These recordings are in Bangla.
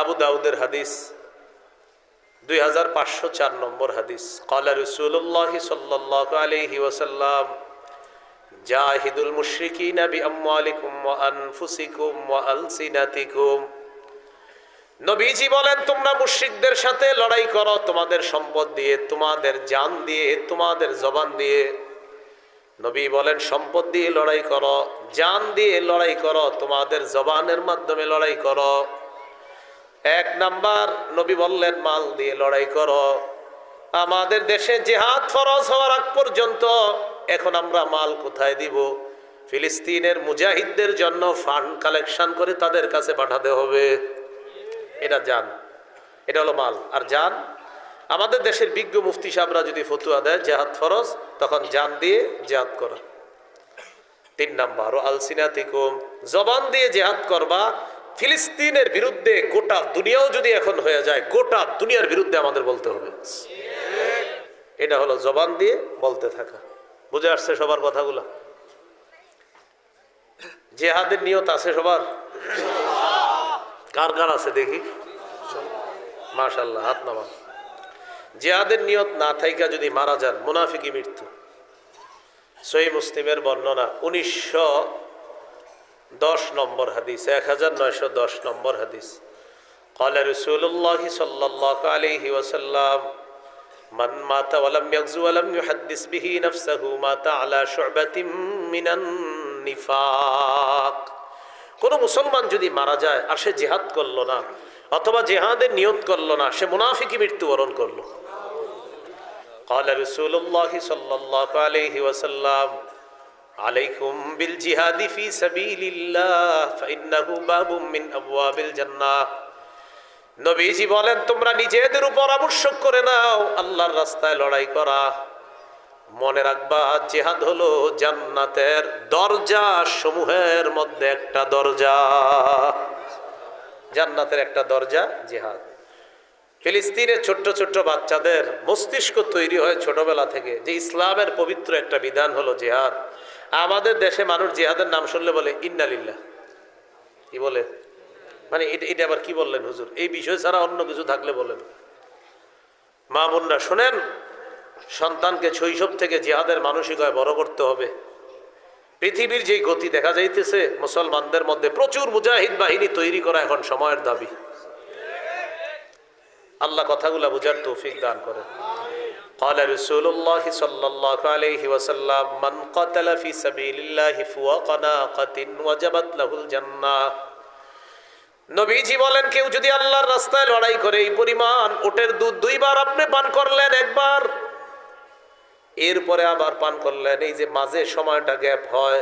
আবু দাউদের হাদিস, দুই হাজার পাঁচশো চার নম্বর হাদিস। কলা রসুল্লাহ সাল্লাহ আলহি ওসাল্লাম জাহিদুল মুশরিকিন ওয়া আলসিনাতিকুম। নবীজি বলেন, তোমরা মুশরিকদের সাথে লড়াই করো, তোমাদের সম্পদ দিয়ে, তোমাদের জান দিয়ে, তোমাদের জবান দিয়ে। নবী বলেন, সম্পদ দিয়ে লড়াই করো, জান দিয়ে লড়াই করো, তোমাদের জবানের মাধ্যমে লড়াই করো। এক নাম্বার নবী বললেন, মাল দিয়ে লড়াই করো। আমাদের দেশে জেহাদ ফরজ হওয়ার আগ পর্যন্ত এখন আমরা মাল কোথায় দিব? ফিলিস্তিনের মুজাহিদদের জন্য ফান্ড কালেকশন করে তাদের কাছে পাঠাতে হবে। এটা যান। এটা হলো মাল। আর যান, আমাদের দেশের বিজ্ঞ মুফতি সাহেবরা যদি ফতুয়া দেয় জেহাদ ফরজ, তখন যান দিয়ে জেহাদ করা। তিন নাম্বার, ও আলসিনাতিকুম, জবান দিয়ে জেহাদ করবা। ফিলিস্তিনের বিরুদ্ধে গোটা দুনিয়াও যদি এখন হয়ে যায়, গোটা দুনিয়ার বিরুদ্ধে আমাদের বলতে হবে। এটা হলো জবান দিয়ে বলতে থাকা। বুঝে আসছে সবার কথাগুলো? জেহাদের নিয়ত আছে সবার? কার কার আছে দেখি? মাশাল্লাহ হাত নামা জেহাদের নিয়ত না থাইকা যদি মারা যান মুনাফিকি মৃত্যু। সই মুসলিমের বর্ণনা, উনিশশো দশ নম্বর হাদিস এক হাজার নয়শো দশ নম্বর হাদিস قال رسول الله صلى الله عليه وسلم من مات ولم يغزو ولم يحدث به نفسه مات على شعبة من النفاق কোন মুসলমান যদি মারা যায় আর সে জেহাদ করলো না অথবা জেহাদের নিয়ত করলো না সে মুনাফিকি মৃত্যুবরণ করলো قال رسول الله صلى الله عليه وسلم আলাইকুম বিল জিহাদি ফি সাবিলিল্লাহ, ফাইন্নাহু বাবুম মিন আবওয়াবিল জান্নাহ। নবীজি বলেন, তোমরা নিজেদের উপর আবশ্যক করে নাও, আল্লাহর রাস্তায় লড়াই করা। মনে রাখবা, জেহাদ হলো জান্নাতের দরজা সমূহের মধ্যে একটা দরজা। জান্নাতের একটা দরজা, জেহাদ। ফিলিস্তিনের ছোট্ট ছোট্ট বাচ্চাদের মস্তিষ্ক তৈরি হয় ছোটবেলা থেকে। যে ইসলামের পবিত্র একটা বিধান হলো জেহাদ। আমাদের দেশে মানুষ জেহাদের নাম শুনলে বলে, ইন্নালিল্লাহ। কি বলে? মানে এটা এটা আবার কি বললেন হুজুর? এই বিষয় ছাড়া অন্য কিছু থাকলে বলেন। মা বোনরা, শোনেন, সন্তানকে শৈশব থেকে জেহাদের মানসিকতায় বড় করতে হবে। পৃথিবীর যেই গতি দেখা যাইতেছে, মুসলমানদের মধ্যে প্রচুর মুজাহিদ বাহিনী তৈরি করা এখন সময়ের দাবি। আল্লাহ কথাগুলা বুঝার তৌফিক দান করেন। قال رسول الله صلى الله عليه وسلم من قتل في سبيل الله فوق ناقة وجبت له الجنة নবীজি বলেন কেউ যদি আল্লাহর রাস্তায় লড়াই করে এই পরিমাণ ওটের দুধ দুইবার আপনি পান করলেন একবার এরপরে আবার পান করলেন এই যে মাঝে সময়টা গ্যাপ হয়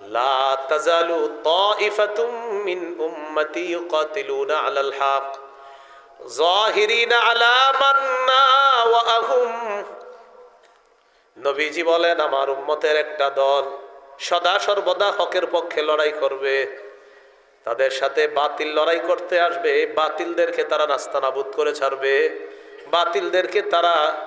লা তাজালু তাইফাতুম মিন উম্মতি ইউকাতিলুনা আলাল হক। জাহিরিনা আলা মান্না ওয়া আহুম। নবীজি বলেন, আমার উম্মতের একটা দল সদা সর্বদা হকের পক্ষে লড়াই করবে। তাদের সাথে বাতিল লড়াই করতে আসবে। বাতিলদেরকে তারা নাস্তানাবুদ করে ছাড়বে। বাতিলদেরকে তারা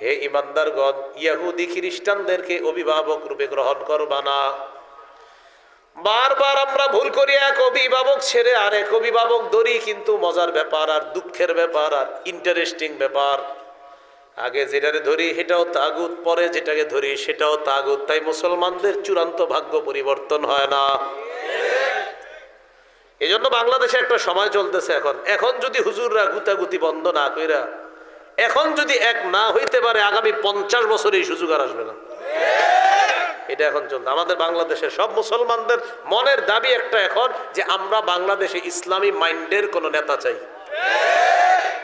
হে ইমানদারগণ ইয়াহুদি খ্রিস্টানদেরকে অভিভাবক রূপে গ্রহণ করবা না। বারবার আমরা ভুল করি, এক অভিভাবক ছেড়ে আর এক অভিভাবক ধরি, কিন্তু মজার ব্যাপার আর দুঃখের ব্যাপার আর ইন্টারেস্টিং ব্যাপার। আগে যেটাকে ধরি সেটাও তাগুত, পরে যেটাকে ধরি সেটাও তাগুত। তাই মুসলমানদের চূড়ান্ত ভাগ্য পরিবর্তন হয় না। এই জন্য বাংলাদেশে একটা সময় চলতেছে এখন। এখন যদি হুজুররা গুতাগুতি বন্ধ না কইরা এখন যদি এক না হইতে পারে, আগামী পঞ্চাশ বছর এই সুযোগ আর আসবে না। এটা এখন চলছে আমাদের বাংলাদেশের সব মুসলমানদের মনের দাবি একটা এখন যে আমরা বাংলাদেশে ইসলামী মাইন্ডের কোন নেতা চাই।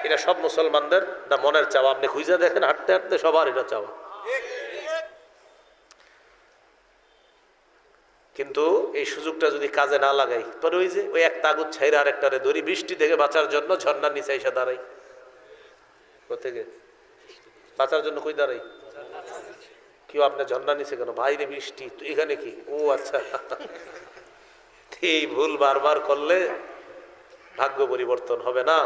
এটা সব মুসলমানদের না মনের চাওয়া। আপনি খুঁজে দেখেন, হাঁটতে হাঁটতে সবার এটা চাওয়া। কিন্তু এই সুযোগটা যদি কাজে না লাগাই তবে ওই যে ওই এক তাগুত ছাইরা আর একটারে ধরি, বৃষ্টি থেকে বাঁচার জন্য ঝর্ণার নিচে এসে দাঁড়াই। কোথেকে বাঁচার জন্য কই দাঁড়াই? কেউ আপনার ঝর্ণা নিচে কেন? বাইরে বৃষ্টি, তো এখানে কি? ও আচ্ছা। এই ভুল বারবার করলে ভাগ্য পরিবর্তন হবে না।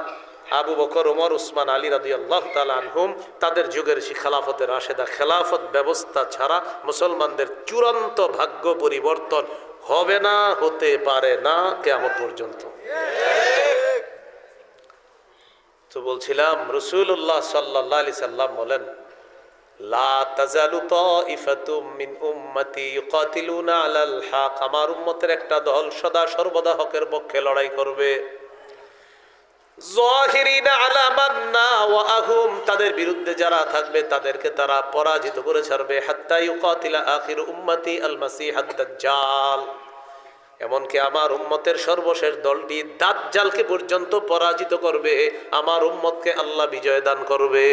আবু বকর, ওমর, উসমান, আলী রাদি আল্লাহ আনহুম তাদের যুগের সেই খেলাফতের আশেদা খেলাফত ব্যবস্থা ছাড়া মুসলমানদের চূড়ান্ত ভাগ্য পরিবর্তন হবে না, হতে পারে না কেমন পর্যন্ত। তো বলছিলাম রসুল্লাহ সাল্লাহ আলি সাল্লাম বলেন আমার উম্মতের একটা দল সদা সর্বদা হকের পক্ষে লড়াই করবে। তাদের বিরুদ্ধে যারা থাকবে, তাদেরকে তারা পরাজিত করে ছাড়বে। হাত্তা ইউকাতিলা আখির উম্মতি আল মাসিহ দাজ্জাল এমনকি আমার উম্মতের সর্বশেষ দলটি দাজ্জালকে পর্যন্ত পরাজিত করবে, আমার উম্মতকে আল্লাহ বিজয় দান করবে।